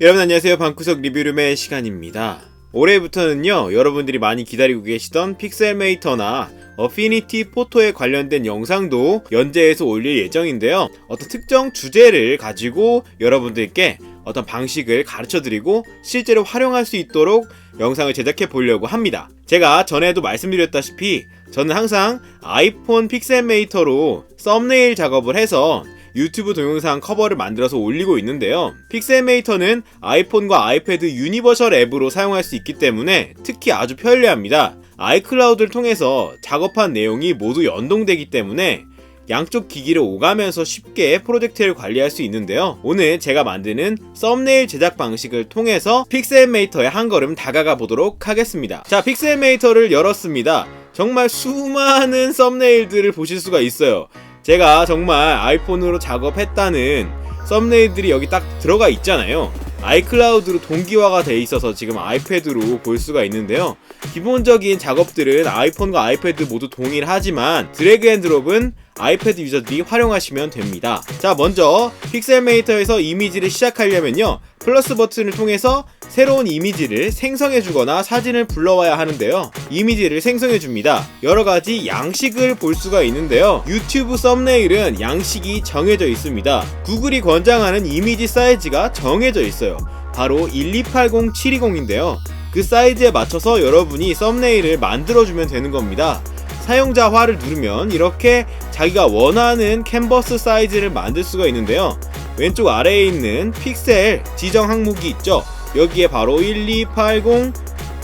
여러분 안녕하세요. 방구석 리뷰룸의 시간입니다. 올해부터는요, 여러분들이 많이 기다리고 계시던 픽셀메이터나 어피니티 포토에 관련된 영상도 연재해서 올릴 예정인데요. 어떤 특정 주제를 가지고 여러분들께 어떤 방식을 가르쳐 드리고 실제로 활용할 수 있도록 영상을 제작해 보려고 합니다. 제가 전에도 말씀드렸다시피 저는 항상 아이폰 픽셀메이터로 썸네일 작업을 해서 유튜브 동영상 커버를 만들어서 올리고 있는데요. 픽셀메이터는 아이폰과 아이패드 유니버셜 앱으로 사용할 수 있기 때문에 특히 아주 편리합니다. 아이클라우드를 통해서 작업한 내용이 모두 연동되기 때문에 양쪽 기기를 오가면서 쉽게 프로젝트를 관리할 수 있는데요. 오늘 제가 만드는 썸네일 제작 방식을 통해서 픽셀메이터에 한 걸음 다가가 보도록 하겠습니다. 자, 픽셀메이터를 열었습니다. 정말 수많은 썸네일들을 보실 수가 있어요. 제가 정말 아이폰으로 작업했다는 썸네일들이 여기 딱 들어가 있잖아요. 아이클라우드로 동기화가 돼 있어서 지금 아이패드로 볼 수가 있는데요. 기본적인 작업들은 아이폰과 아이패드 모두 동일하지만 드래그 앤 드롭은 아이패드 유저들이 활용하시면 됩니다. 자, 먼저 픽셀메이터에서 이미지를 시작하려면요. 플러스 버튼을 통해서 새로운 이미지를 생성해 주거나 사진을 불러와야 하는데요. 이미지를 생성해 줍니다. 여러 가지 양식을 볼 수가 있는데요. 유튜브 썸네일은 양식이 정해져 있습니다. 구글이 권장하는 이미지 사이즈가 정해져 있어요. 바로 1280720인데요. 그 사이즈에 맞춰서 여러분이 썸네일을 만들어주면 되는 겁니다. 사용자화를 누르면 이렇게 자기가 원하는 캔버스 사이즈를 만들 수가 있는데요. 왼쪽 아래에 있는 픽셀 지정 항목이 있죠. 여기에 바로 1280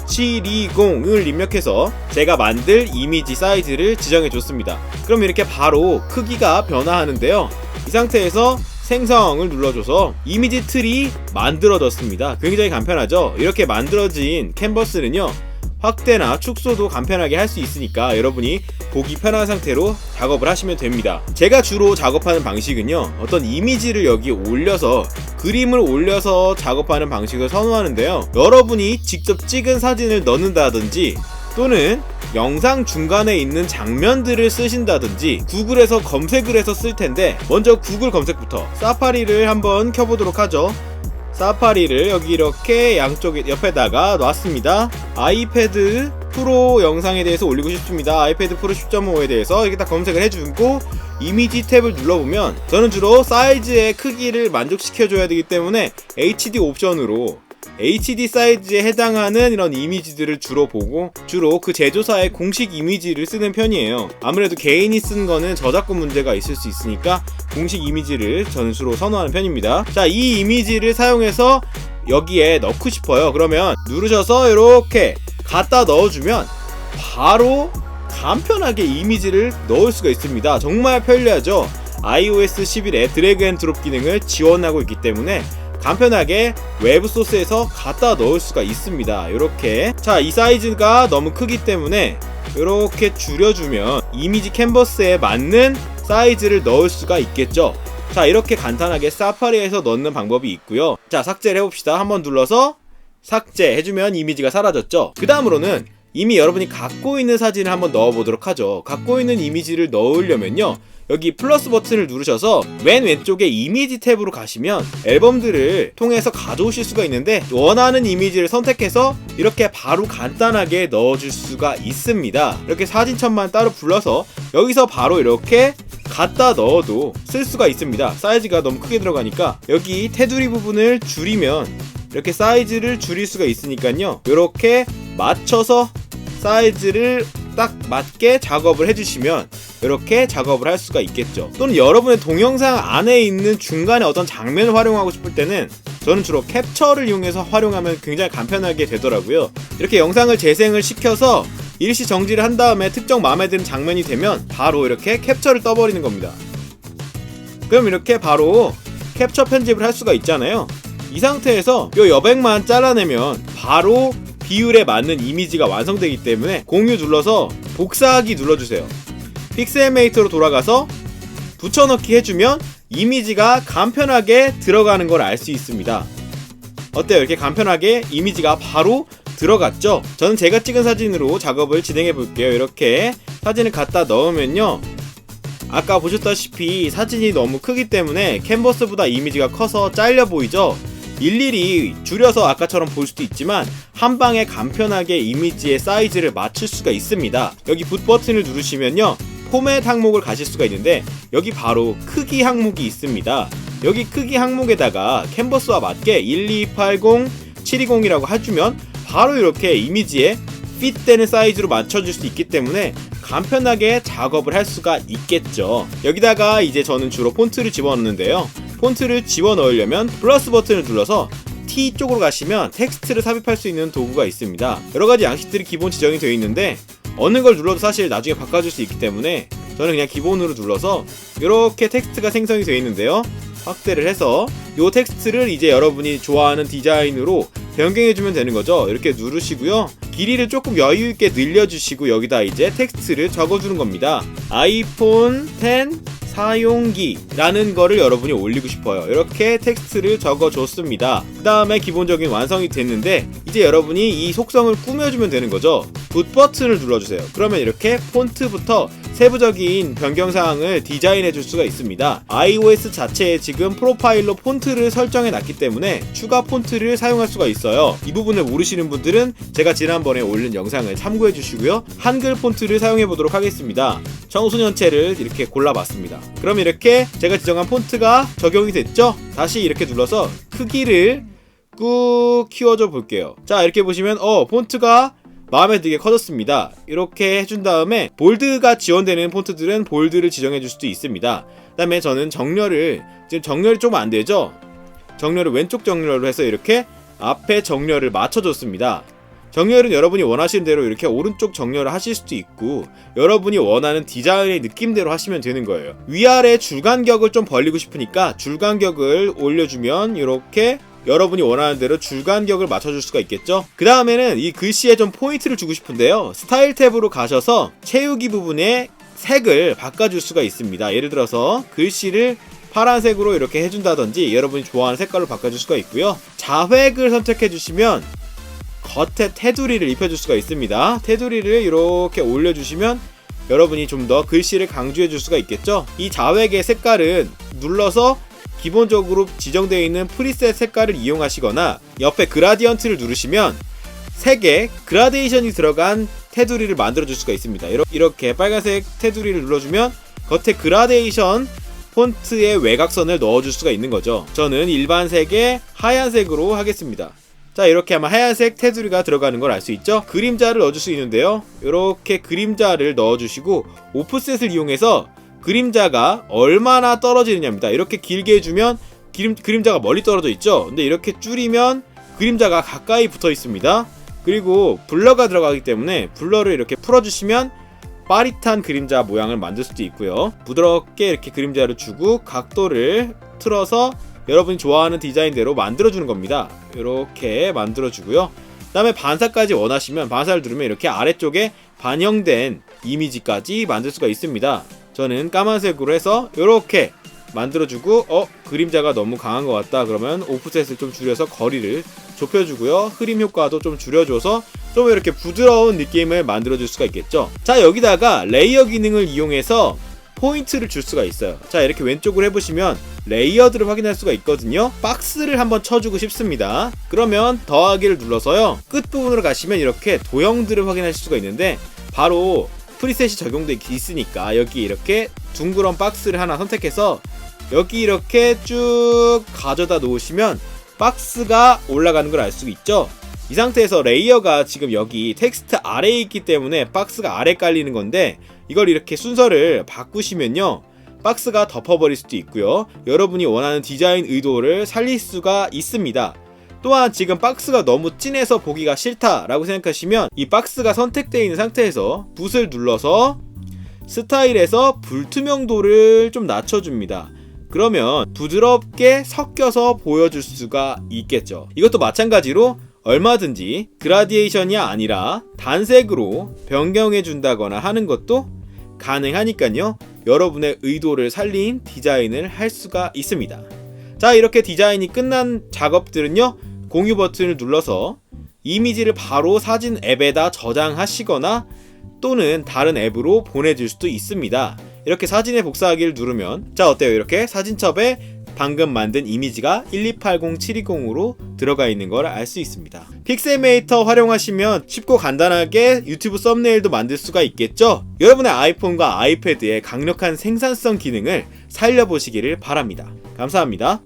720 을 입력해서 제가 만들 이미지 사이즈를 지정해 줬습니다. 그럼 이렇게 바로 크기가 변화하는데요. 이 상태에서 생성을 눌러줘서 이미지 틀이 만들어졌습니다. 굉장히 간편하죠? 이렇게 만들어진 캔버스는요, 확대나 축소도 간편하게 할 수 있으니까 여러분이 보기 편한 상태로 작업을 하시면 됩니다. 제가 주로 작업하는 방식은요, 어떤 이미지를 여기 올려서 그림을 올려서 작업하는 방식을 선호하는데요. 여러분이 직접 찍은 사진을 넣는다든지 또는 영상 중간에 있는 장면들을 쓰신다든지 구글에서 검색을 해서 쓸 텐데 먼저 구글 검색부터 사파리를 한번 켜보도록 하죠. 사파리를 여기 이렇게 양쪽 옆에다가 놨습니다. 아이패드 프로 영상에 대해서 올리고 싶습니다. 아이패드 프로 10.5에 대해서 이렇게 딱 검색을 해주고 이미지 탭을 눌러보면 저는 주로 사이즈의 크기를 만족시켜줘야 되기 때문에 HD 옵션으로 HD 사이즈에 해당하는 이런 이미지들을 주로 보고 주로 그 제조사의 공식 이미지를 쓰는 편이에요. 아무래도 개인이 쓴 거는 저작권 문제가 있을 수 있으니까 공식 이미지를 주로 선호하는 편입니다. 자, 이 이미지를 사용해서 여기에 넣고 싶어요. 그러면 누르셔서 이렇게 갖다 넣어주면 바로 간편하게 이미지를 넣을 수가 있습니다. 정말 편리하죠? iOS 11에 드래그 앤 드롭 기능을 지원하고 있기 때문에 간편하게 외부 소스에서 갖다 넣을 수가 있습니다. 이렇게 자 이 사이즈가 너무 크기 때문에 이렇게 줄여주면 이미지 캔버스에 맞는 사이즈를 넣을 수가 있겠죠. 자 이렇게 간단하게 사파리에서 넣는 방법이 있고요. 자 삭제를 해봅시다. 한번 눌러서 삭제해주면 이미지가 사라졌죠. 그 다음으로는 이미 여러분이 갖고 있는 사진을 한번 넣어보도록 하죠. 갖고 있는 이미지를 넣으려면요. 여기 플러스 버튼을 누르셔서 맨 왼쪽에 이미지 탭으로 가시면 앨범들을 통해서 가져오실 수가 있는데 원하는 이미지를 선택해서 이렇게 바로 간단하게 넣어줄 수가 있습니다. 이렇게 사진첩만 따로 불러서 여기서 바로 이렇게 갖다 넣어도 쓸 수가 있습니다. 사이즈가 너무 크게 들어가니까 여기 테두리 부분을 줄이면 이렇게 사이즈를 줄일 수가 있으니까요. 이렇게 맞춰서 사이즈를 딱 맞게 작업을 해주시면 이렇게 작업을 할 수가 있겠죠. 또는 여러분의 동영상 안에 있는 중간에 어떤 장면을 활용하고 싶을 때는 저는 주로 캡처를 이용해서 활용하면 굉장히 간편하게 되더라고요. 이렇게 영상을 재생을 시켜서 일시 정지를 한 다음에 특정 마음에 드는 장면이 되면 바로 이렇게 캡처를 떠버리는 겁니다. 그럼 이렇게 바로 캡처 편집을 할 수가 있잖아요. 이 상태에서 요 여백만 잘라내면 바로 비율에 맞는 이미지가 완성되기 때문에 공유 눌러서 복사하기 눌러주세요. 픽셀메이터로 돌아가서 붙여넣기 해주면 이미지가 간편하게 들어가는 걸 알 수 있습니다. 어때요? 이렇게 간편하게 이미지가 바로 들어갔죠? 저는 제가 찍은 사진으로 작업을 진행해 볼게요. 이렇게 사진을 갖다 넣으면요. 아까 보셨다시피 사진이 너무 크기 때문에 캔버스보다 이미지가 커서 잘려 보이죠? 일일이 줄여서 아까처럼 볼 수도 있지만 한 방에 간편하게 이미지의 사이즈를 맞출 수가 있습니다. 여기 붓 버튼을 누르시면요. 포맷 항목을 가실 수가 있는데 여기 바로 크기 항목이 있습니다. 여기 크기 항목에다가 캔버스와 맞게 1280, 720이라고 해주면 바로 이렇게 이미지에 핏되는 사이즈로 맞춰줄 수 있기 때문에 간편하게 작업을 할 수가 있겠죠. 여기다가 이제 저는 주로 폰트를 집어넣는데요. 폰트를 집어넣으려면 플러스 버튼을 눌러서 T 쪽으로 가시면 텍스트를 삽입할 수 있는 도구가 있습니다. 여러 가지 양식들이 기본 지정이 되어 있는데 어느 걸 눌러도 사실 나중에 바꿔줄 수 있기 때문에 저는 그냥 기본으로 눌러서 이렇게 텍스트가 생성이 되어 있는데요. 확대를 해서 이 텍스트를 이제 여러분이 좋아하는 디자인으로 변경해주면 되는 거죠. 이렇게 누르시고요. 길이를 조금 여유 있게 늘려주시고 여기다 이제 텍스트를 적어주는 겁니다. 아이폰 10 사용기라는 거를 여러분이 올리고 싶어요. 이렇게 텍스트를 적어줬습니다. 그 다음에 기본적인 완성이 됐는데 이제 여러분이 이 속성을 꾸며주면 되는 거죠. 붓 버튼을 눌러주세요. 그러면 이렇게 폰트부터 세부적인 변경 사항을 디자인해 줄 수가 있습니다. iOS 자체에 지금 프로파일로 폰트를 설정해 놨기 때문에 추가 폰트를 사용할 수가 있어요. 이 부분을 모르시는 분들은 제가 지난번에 올린 영상을 참고해 주시고요. 한글 폰트를 사용해 보도록 하겠습니다. 청소년체를 이렇게 골라봤습니다. 그럼 이렇게 제가 지정한 폰트가 적용이 됐죠? 다시 이렇게 눌러서 크기를 꾹 키워줘 볼게요. 자, 이렇게 보시면 어, 폰트가 마음에 들게 커졌습니다. 이렇게 해준 다음에 볼드가 지원되는 폰트들은 볼드를 지정해 줄 수도 있습니다. 그 다음에 저는 정렬을 지금 정렬이 조금 안 되죠? 정렬을 왼쪽 정렬로 해서 이렇게 앞에 정렬을 맞춰줬습니다. 정렬은 여러분이 원하시는 대로 이렇게 오른쪽 정렬을 하실 수도 있고 여러분이 원하는 디자인의 느낌대로 하시면 되는 거예요. 위아래 줄간격을 좀 벌리고 싶으니까 줄간격을 올려주면 이렇게 여러분이 원하는 대로 줄간격을 맞춰줄 수가 있겠죠? 그 다음에는 이 글씨에 좀 포인트를 주고 싶은데요. 스타일 탭으로 가셔서 채우기 부분에 색을 바꿔줄 수가 있습니다. 예를 들어서 글씨를 파란색으로 이렇게 해준다든지 여러분이 좋아하는 색깔로 바꿔줄 수가 있고요. 자획을 선택해 주시면 겉에 테두리를 입혀줄 수가 있습니다. 테두리를 이렇게 올려주시면 여러분이 좀 더 글씨를 강조해 줄 수가 있겠죠? 이 자획의 색깔은 눌러서 기본적으로 지정되어 있는 프리셋 색깔을 이용하시거나 옆에 그라디언트를 누르시면 색에 그라데이션이 들어간 테두리를 만들어 줄 수가 있습니다. 이렇게 빨간색 테두리를 눌러주면 겉에 그라데이션 폰트의 외곽선을 넣어줄 수가 있는 거죠. 저는 일반색에 하얀색으로 하겠습니다. 자 이렇게 하면 하얀색 테두리가 들어가는 걸 알 수 있죠 그림자를 넣어줄 수 있는데요 이렇게 그림자를 넣어주시고 오프셋을 이용해서 그림자가 얼마나 떨어지느냐입니다 이렇게 길게 해주면 그림, 그림자가 멀리 떨어져 있죠 근데 이렇게 줄이면 그림자가 가까이 붙어 있습니다 그리고 블러가 들어가기 때문에 블러를 이렇게 풀어주시면 빠릿한 그림자 모양을 만들 수도 있고요 부드럽게 이렇게 그림자를 주고 각도를 틀어서 여러분이 좋아하는 디자인대로 만들어주는 겁니다. 이렇게 만들어주고요. 그 다음에 반사까지 원하시면 반사를 누르면 이렇게 아래쪽에 반영된 이미지까지 만들 수가 있습니다. 저는 까만색으로 해서 이렇게 만들어주고 어 그림자가 너무 강한 것 같다. 그러면 오프셋을 좀 줄여서 거리를 좁혀주고요. 흐림 효과도 좀 줄여줘서 좀 이렇게 부드러운 느낌을 만들어줄 수가 있겠죠? 자 여기다가 레이어 기능을 이용해서 포인트를 줄 수가 있어요. 자 이렇게 왼쪽으로 해보시면 레이어드를 확인할 수가 있거든요. 박스를 한번 쳐주고 싶습니다. 그러면 더하기를 눌러서요. 끝부분으로 가시면 이렇게 도형들을 확인하실 수가 있는데 바로 프리셋이 적용되어 있으니까 여기 이렇게 둥그런 박스를 하나 선택해서 여기 이렇게 쭉 가져다 놓으시면 박스가 올라가는 걸 알 수 있죠 이 상태에서 레이어가 지금 여기 텍스트 아래에 있기 때문에 박스가 아래 깔리는 건데 이걸 이렇게 순서를 바꾸시면요. 박스가 덮어버릴 수도 있고요. 여러분이 원하는 디자인 의도를 살릴 수가 있습니다. 또한 지금 박스가 너무 진해서 보기가 싫다라고 생각하시면 이 박스가 선택되어 있는 상태에서 붓을 눌러서 스타일에서 불투명도를 좀 낮춰줍니다. 그러면 부드럽게 섞여서 보여줄 수가 있겠죠. 이것도 마찬가지로 얼마든지 그라디에이션이 아니라 단색으로 변경해 준다거나 하는 것도 가능하니까요. 여러분의 의도를 살린 디자인을 할 수가 있습니다. 자, 이렇게 디자인이 끝난 작업들은요. 공유 버튼을 눌러서 이미지를 바로 사진 앱에다 저장하시거나 또는 다른 앱으로 보내줄 수도 있습니다. 이렇게 사진에 복사하기를 누르면 자 어때요? 이렇게 사진첩에 방금 만든 이미지가 1280720으로 들어가 있는 걸 알 수 있습니다. 픽셀메이터 활용하시면 쉽고 간단하게 유튜브 썸네일도 만들 수가 있겠죠? 여러분의 아이폰과 아이패드의 강력한 생산성 기능을 살려보시기를 바랍니다. 감사합니다.